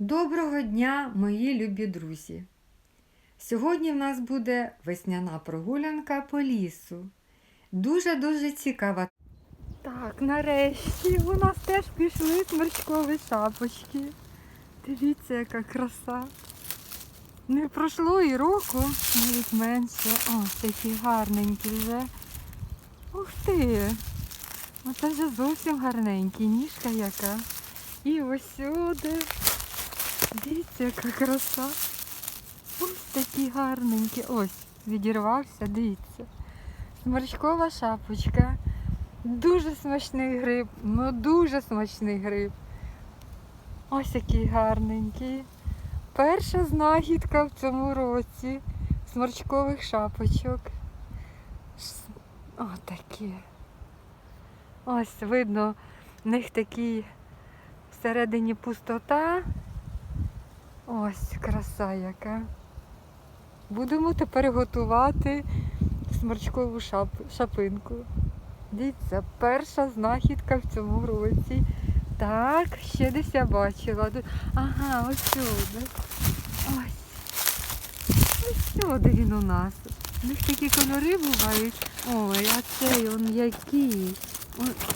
Доброго дня, мої любі друзі! Сьогодні в нас буде весняна прогулянка по лісу. Дуже-дуже цікава. Так, нарешті у нас теж пішли смерчкові шапочки. Дивіться, яка краса. Не пройшло і року, навіть менше. О, такі гарненькі вже. Ух ти! Оце вже зовсім гарненькі, ніжка яка. І ось сюди. Дивіться, яка краса. Ось такі гарненькі. Ось, відірвався, дивіться. Сморчкова шапочка. Дуже смачний гриб. Ну дуже смачний гриб. Ось який гарненький. Перша знахідка в цьому році сморчкових шапочок. Ш- Отакі. Ось видно, в них такий всередині пустота. Ось краса яка. Будемо тепер готувати сморчкову шап... шапинку. Дивіться, перша знахідка в цьому році. Так, ще десь я бачила. Ага, ось сюди. Ось. Ось сюди він у нас. У них такі кольори бувають. Ой, а цей он який.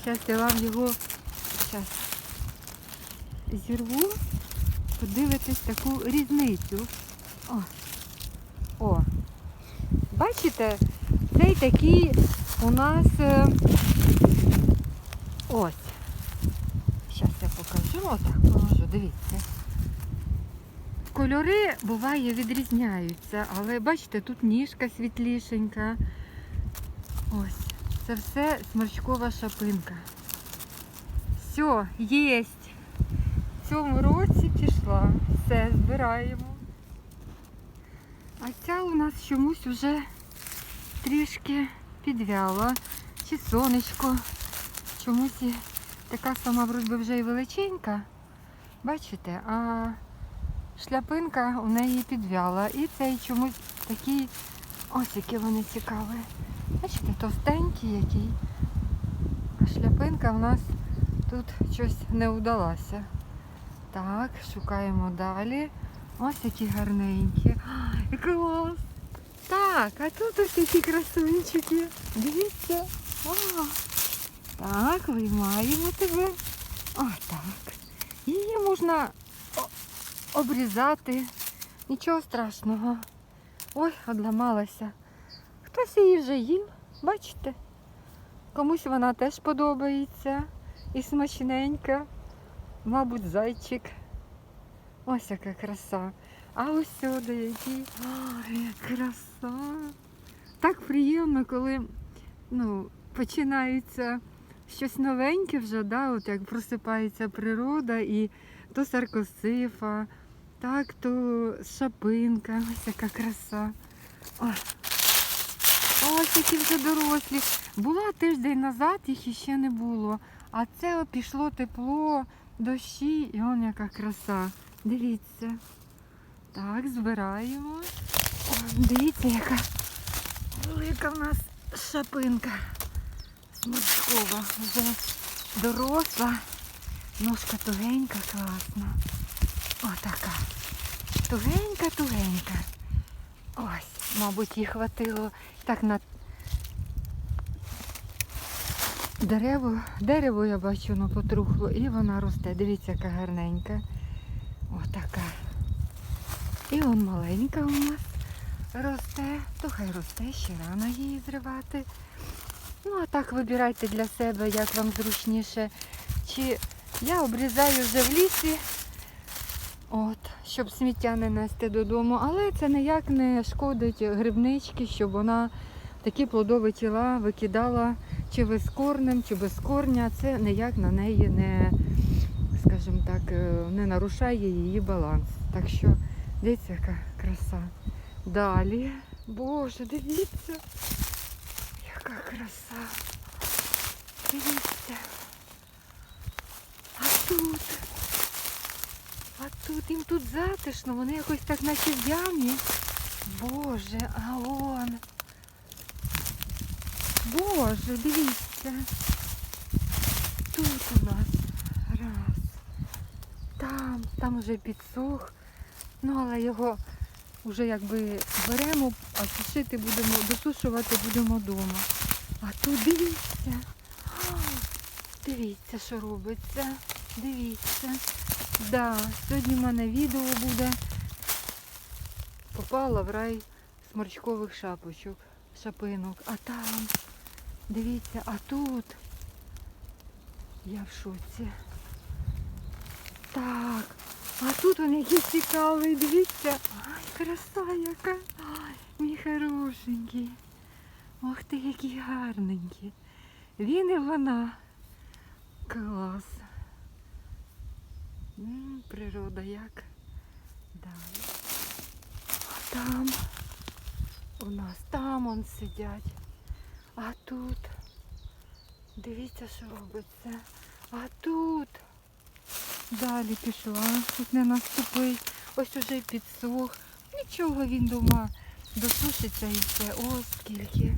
Зараз я вам його щас, зірву. Подивитись таку різницю. О. О. Бачите, цей такий у нас е, ось. Зараз я покажу, отак покажу, дивіться. Кольори буває відрізняються, але бачите, тут ніжка світлішенька. Ось. Це все сморчкова шапинка. Все, єсть. В цьому році пішла. Все, збираємо. А ця у нас чомусь вже трішки підвяла. Чи сонечко. Чомусь така сама вроді вже і величенька. Бачите, а шляпинка у неї підвяла. І цей чомусь такий, ось які вони цікаві. Бачите, товстенький який. А шляпинка в нас тут щось не вдалася. Так, шукаємо далі. Ось які гарненькі. Ай, клас! Так, а тут ось такі красунчики. Дивіться. О, так, виймаємо тебе. О, так. Її можна обрізати. Нічого страшного. Ой, одламалася. Хтось її вже їв, бачите? Комусь вона теж подобається і смачненька. Мабуть, зайчик. Ось яка краса. А ось сюди який. Ой, краса. Так приємно, коли ну, починається щось новеньке вже, да, от як просипається природа і то саркосифа, так, то шапинка. Ось яка краса. Ой. Ось які вже дорослі. Була тиждень назад, їх іще не було. А це пішло тепло, дощі і он яка краса. Дивіться. Так, збираємо. О, дивіться, яка велика в нас шапинка. Смачкова. Вже доросла. Ножка тугенька, класна. Отака. Тугенька-тугенька. Ось, мабуть, їй хватило так на дерево. Дерево я бачу, воно потрухло і вона росте. Дивіться, яка гарненька. Отака. І он маленька у нас росте, то хай росте, ще рано її зривати. Ну, а так вибирайте для себе, як вам зручніше. Чи я обрізаю вже в лісі, от, щоб сміття не нести додому, але це ніяк не шкодить грибнички, щоб вона такі плодові тіла викидала чи ви з корнем, чи без корня. Це ніяк на неї не, скажімо так, е, не нарушає її баланс. Так що дивіться, яка краса. Далі. Боже, дивіться. Яка краса. Дивіться. А тут. А тут їм тут затишно, вони якось так наче в ямі. Боже, а он. Боже, дивіться. Тут у нас раз. там, там уже підсох. Ну, але його вже якби беремо, а сушити будемо, досушувати будемо вдома. А тут дивіться. Дивіться, що робиться. Дивіться. Да, сьогодні в мене відео буде. Попала в рай сморчкових шапочок, шапинок. А там, дивіться, а тут. Я в шоці. Так, а тут він якийсь цікавий, дивіться. Ай, краса яка. Ай, мій хорошенький. Ох ти, який гарненький. Він і вона. Клас. Природа як. Далі. А там у нас там он сидять. А тут. Дивіться, що робиться. А тут. Далі пішла, тут не наступить. Ось уже підсох. Нічого він дома досушиться і все. Ось скільки.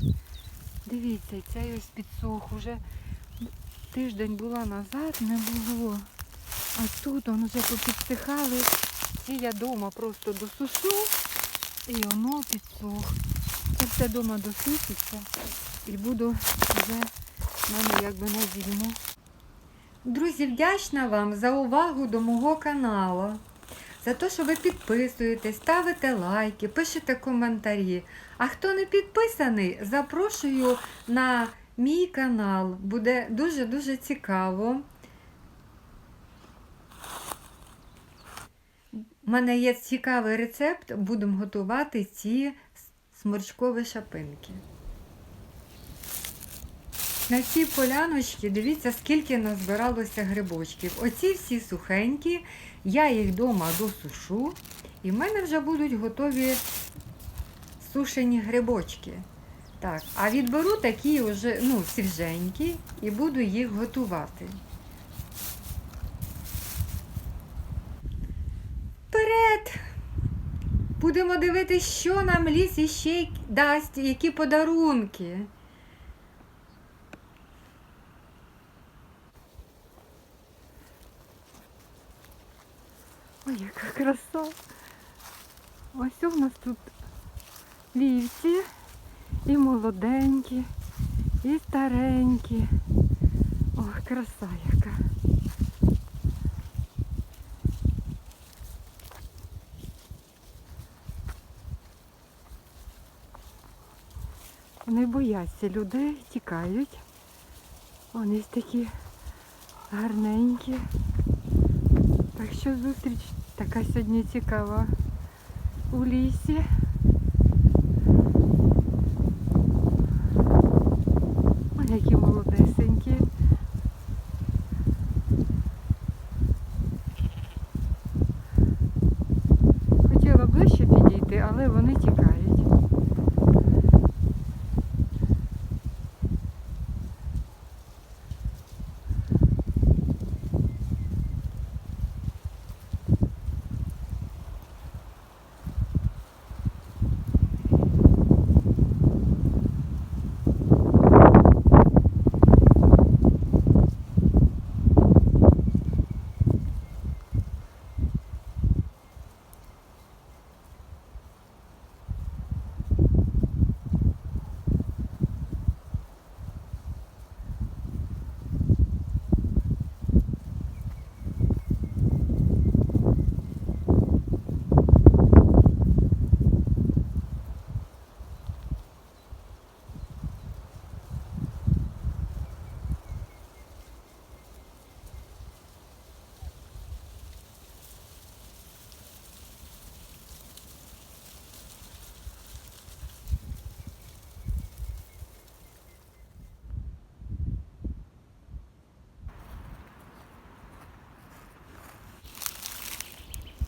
Дивіться, цей ось підсох. Уже тиждень була назад, не було. А тут он вже попідсихали. І я вдома просто досушу. І воно підсох. Це все вдома досушиться. І буду вже мене якби на зиму. Друзі, вдячна вам за увагу до мого каналу. За те, що ви підписуєтесь, ставите лайки, пишете коментарі. А хто не підписаний, запрошую на мій канал. Буде дуже-дуже цікаво. У мене є цікавий рецепт, будемо готувати ці сморчкові шапинки. На цій поляночці дивіться, скільки назбиралося грибочків. Оці всі сухенькі, я їх вдома досушу, і в мене вже будуть готові сушені грибочки. Так, а відберу такі вже, ну, свіженькі і буду їх готувати. Вперед! Будемо дивитися, що нам ліс іще дасть, які подарунки. Ой, яка краса. Ось у нас тут вівці і молоденькі, і старенькі. Ох, краса яка. Вони бояться людей, тікають. Вони такі гарненькі. Так що зустріч така сьогодні цікава у лісі. Ой, які молодесенькі. Хотіла ближче підійти, але вони тікають.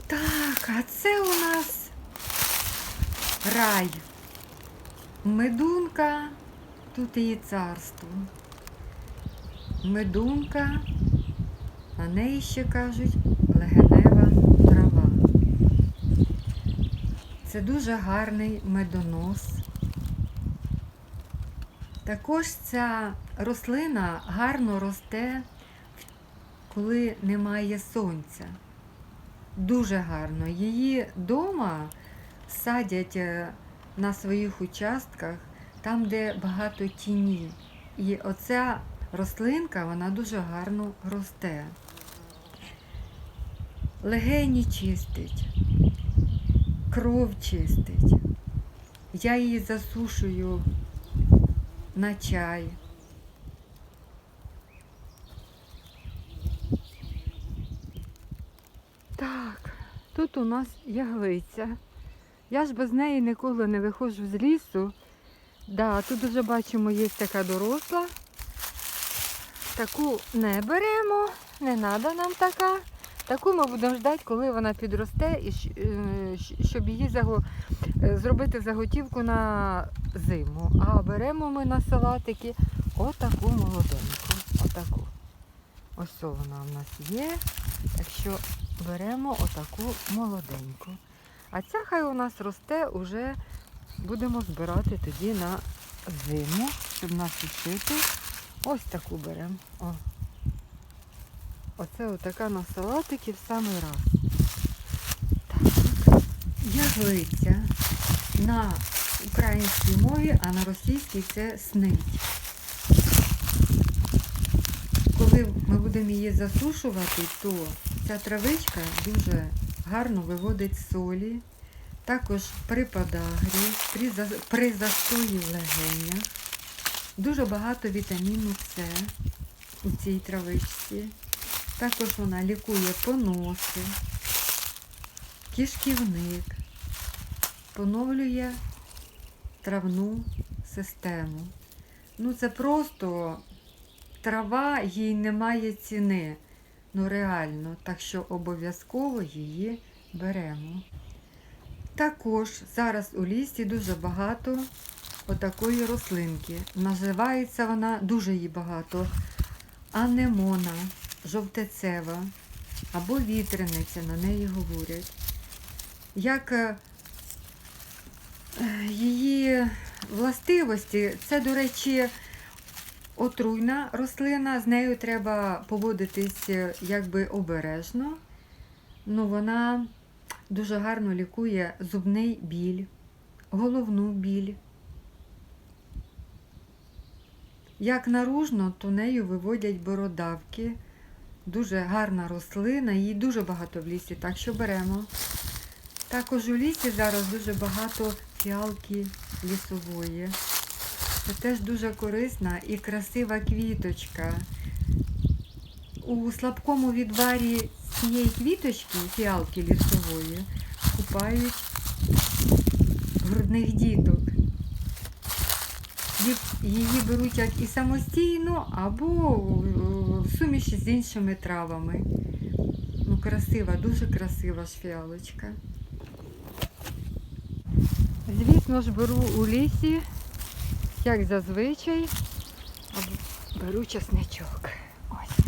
Так, а це у нас рай. Медунка, тут її царство. Медунка, на неї ще кажуть легенева трава. Це дуже гарний медонос. Також ця рослина гарно росте, коли немає сонця. Дуже гарно. Її вдома садять е, на своїх участках, там, де багато тіні. І оця рослинка вона дуже гарно росте. Легені чистить, кров чистить. Я її засушую на чай. Так, тут у нас яглиця. Я ж без неї ніколи не виходжу з лісу. Да, тут вже бачимо, є така доросла. Таку не беремо, не треба нам така. Таку ми будемо ждати, коли вона підросте, і е, щоб її заго... е, зробити заготівку на зиму. А беремо ми на салатики отаку молоденьку. Отаку. Ось вона в нас є. Так що беремо отаку молоденьку. А ця хай у нас росте, уже будемо збирати тоді на зиму, щоб насушити. Ось таку беремо. О. Оце отака на салатики в самий раз. Так. Яглиця на українській мові, а на російській це снить. Коли ми будемо її засушувати, то ця травичка дуже гарно виводить солі, також при подагрі, при, при застої в легенях. Дуже багато вітаміну С у цій травичці. Також вона лікує поноси, кишківник, поновлює травну систему. Ну це просто трава, їй немає ціни. Ну реально, так що обов'язково її беремо. Також зараз у лісі дуже багато отакої рослинки. Називається вона дуже її багато. Анемона, жовтецева або вітрениця, на неї говорять. Як е, її властивості, це, до речі, отруйна рослина, з нею треба поводитись е, якби обережно. Ну, вона дуже гарно лікує зубний біль, головну біль. Як наружно, то нею виводять бородавки. Дуже гарна рослина, її дуже багато в лісі, так що беремо. Також у лісі зараз дуже багато фіалки лісової. Це теж дуже корисна і красива квіточка. У слабкому відварі цієї квіточки, фіалки лісової, купають грудних діток. Її беруть як і самостійно, або в суміші з іншими травами. Ну, красива, дуже красива ж фіалочка. Звісно ж, беру у лісі, як зазвичай, беру чесничок. Ось.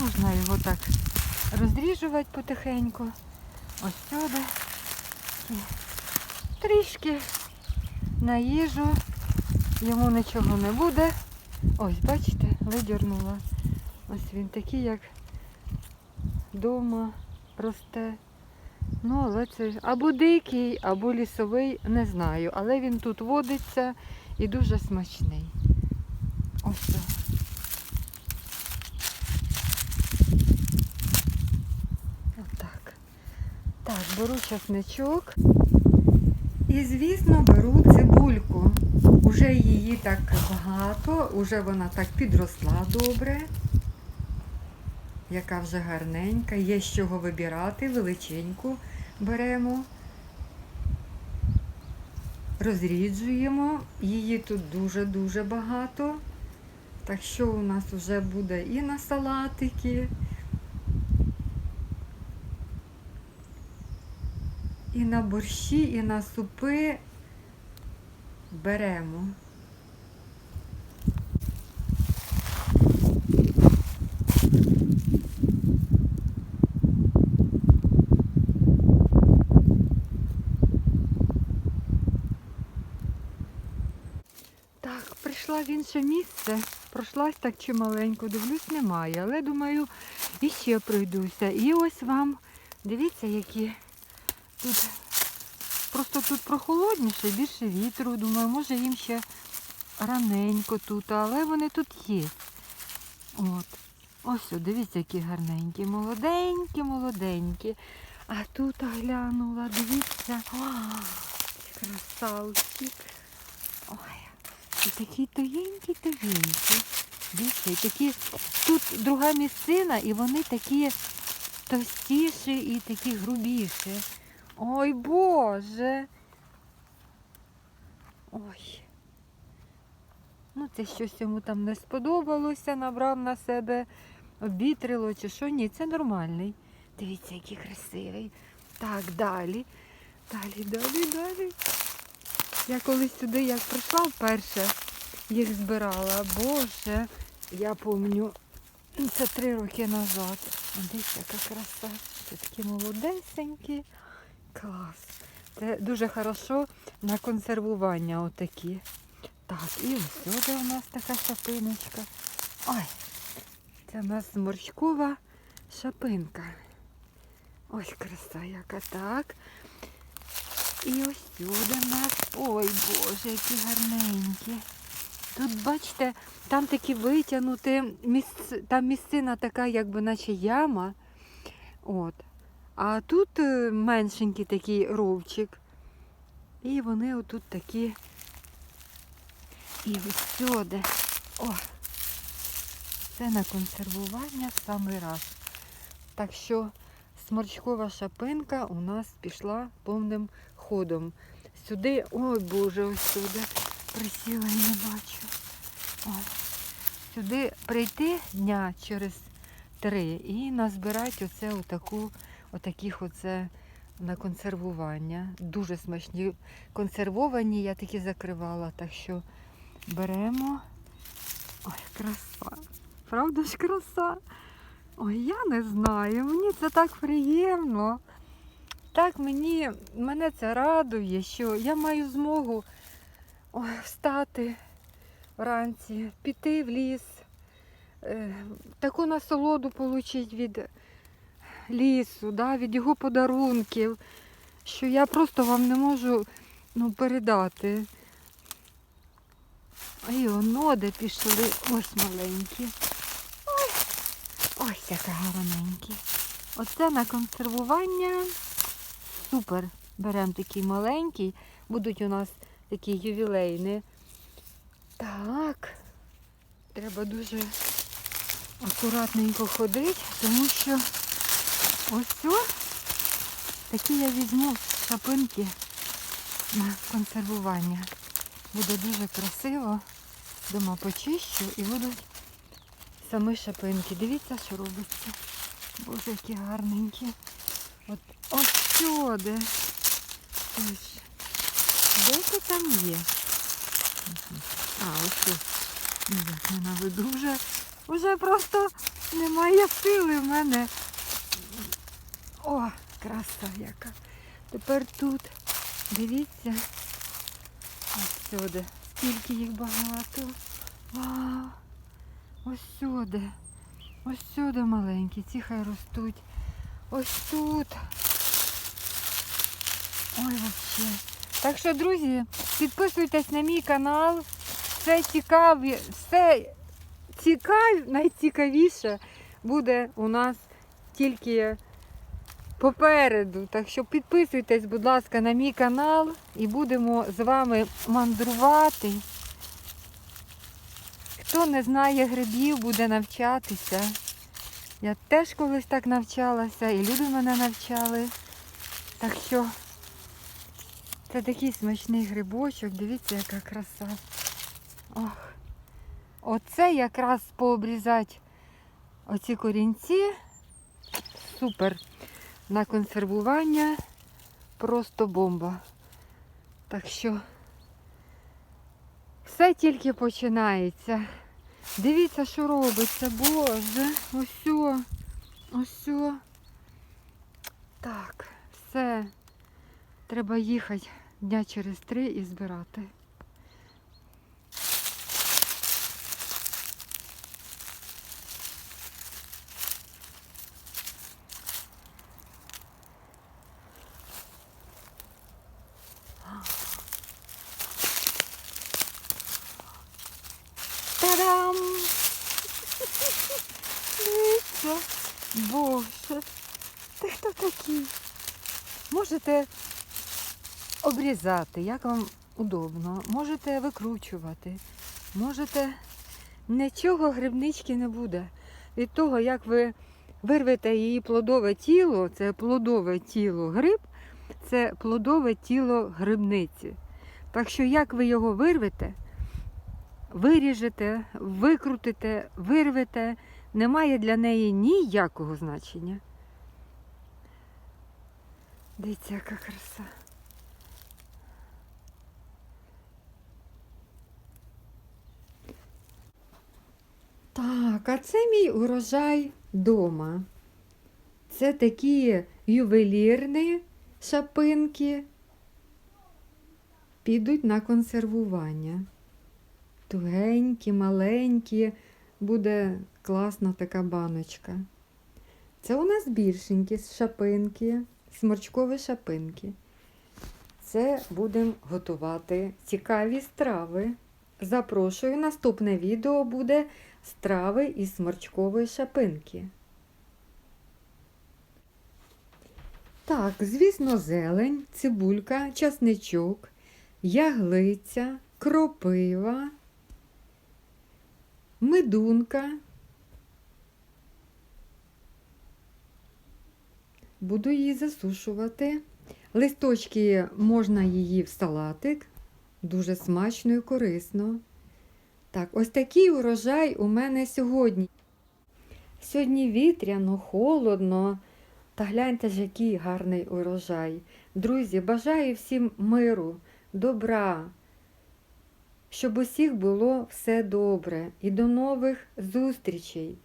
Можна його так розріжувати потихеньку. Ось сюди. Трішки на їжу. Йому нічого не буде. Ось, бачите, видірнула. Ось він такий, як вдома росте. Ну, але це або дикий, або лісовий, не знаю. Але він тут водиться і дуже смачний. Ось. це. Отак. Так, беру часничок. І, звісно, беру цибульку. Уже її так багато, уже вона так підросла добре. Яка вже гарненька. Є з чого вибирати, величеньку беремо. Розріджуємо. Її тут дуже-дуже багато. Так що у нас вже буде і на салатики, і на борщі, і на супи беремо. Так, прийшла в інше місце. пройшлась так чималенько, дивлюсь, немає. Але думаю, іще пройдуся. І ось вам, дивіться, які тут просто тут прохолодніше, більше вітру. Думаю, може їм ще раненько тут, але вони тут є. От. Ось, дивіться, які гарненькі, молоденькі, молоденькі. А тут глянула, дивіться. О, красавчик. І такий тоненький, тоненький. Дивіться, і такі, тут друга місцина, і вони такі товстіші і такі грубіші. Ой Боже. Ой. Ну, це щось йому там не сподобалося, набрав на себе, обітрило чи що. Ні, це нормальний. Дивіться, який красивий. Так, далі. Далі, далі, далі. Я колись сюди, як прийшла вперше, їх збирала. Боже, я пам'ятаю, це три роки назад. Дивіться, яка краса. Це такі молодесенькі. Клас. Це дуже хорошо на консервування отакі. Так, і ось сюди у нас така шапиночка. Ой, це у нас морськова шапинка. Ось краса яка так. І ось сюди в нас. Ой Боже, які гарненькі. Тут, бачите, там такі витягнуті, там місцина така, якби наче яма. От. А тут е, меншенький такий ровчик. І вони отут такі. І ось сюди. О! Це на консервування в самий раз. Так що сморчкова шапинка у нас пішла повним ходом. Сюди, ой Боже, ось сюди. Присіла і не бачу. О. Сюди прийти дня через три і назбирати оце отаку, отаких оце на консервування. Дуже смачні. Консервовані, я такі закривала, так що беремо. Ой, краса. Правда ж краса? Ой, я не знаю. Мені це так приємно. Так мені, мене це радує, що я маю змогу встати вранці, піти в ліс, е, таку насолоду отримати від лісу, да, від його подарунків, що я просто вам не можу ну, передати. І оно де пішли ось маленькі. Ой, ось яка гарненькі. Оце на консервування супер. Беремо такий маленький. Будуть у нас такі ювілейні. Так. Треба дуже акуратненько ходити, тому що ось такі я візьму шапинки на консервування. Буде дуже красиво. Дома почищу і будуть самі шапинки. Дивіться, що робиться. Боже, які гарненькі. От ось сюди. Ось. Де це там є? А, ось тут. Ніяк не наведу. Вже, вже просто немає сили в мене. О, краса яка. Тепер тут. Дивіться. Ось сюди. Скільки їх багато. Вау. Ось сюди. Ось сюди маленькі. Ці хай ростуть. Ось тут. Ой, вообще. Так що, друзі, підписуйтесь на мій канал. Все цікаві, все цікаві, найцікавіше буде у нас тільки попереду. Так що підписуйтесь, будь ласка, на мій канал і будемо з вами мандрувати. Хто не знає грибів, буде навчатися. Я теж колись так навчалася, і люди мене навчали. Так що це такий смачний грибочок, дивіться, яка краса. Ох. Оце якраз пообрізати оці корінці. Супер. На консервування просто бомба. Так що все тільки починається. Дивіться, що робиться, боже. Ось. Ось. Так, все. Треба їхати дня через три і збирати. Боже, Боже, ти хто такий? Можете обрізати, як вам удобно, можете викручувати, можете. Нічого грибнички не буде. Від того, як ви вирвете її плодове тіло, це плодове тіло гриб, це плодове тіло грибниці. Так що, як ви його вирвете, виріжете, викрутите, вирвете, немає для неї ніякого значення. Дивіться, яка краса. Так, а це мій урожай дома. Це такі ювелірні шапинки. Підуть на консервування. Тугенькі, маленькі, буде класна така баночка. Це у нас більшенькі шапинки, сморчкові шапинки. Це будемо готувати цікаві страви. Запрошую, наступне відео буде страви із сморчкової шапинки. Так, звісно, зелень, цибулька, часничок, яглиця, кропива, медунка. Буду її засушувати. Листочки можна її в салатик, дуже смачно і корисно. Так, ось такий урожай у мене сьогодні. Сьогодні вітряно, холодно. Та гляньте ж, який гарний урожай. Друзі, бажаю всім миру, добра, щоб усіх було все добре. І до нових зустрічей.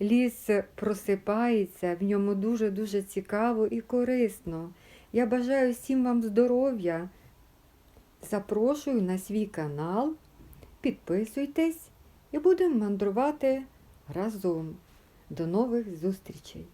Ліс просипається, в ньому дуже-дуже цікаво і корисно. Я бажаю всім вам здоров'я. Запрошую на свій канал. Підписуйтесь і будемо мандрувати разом. До нових зустрічей!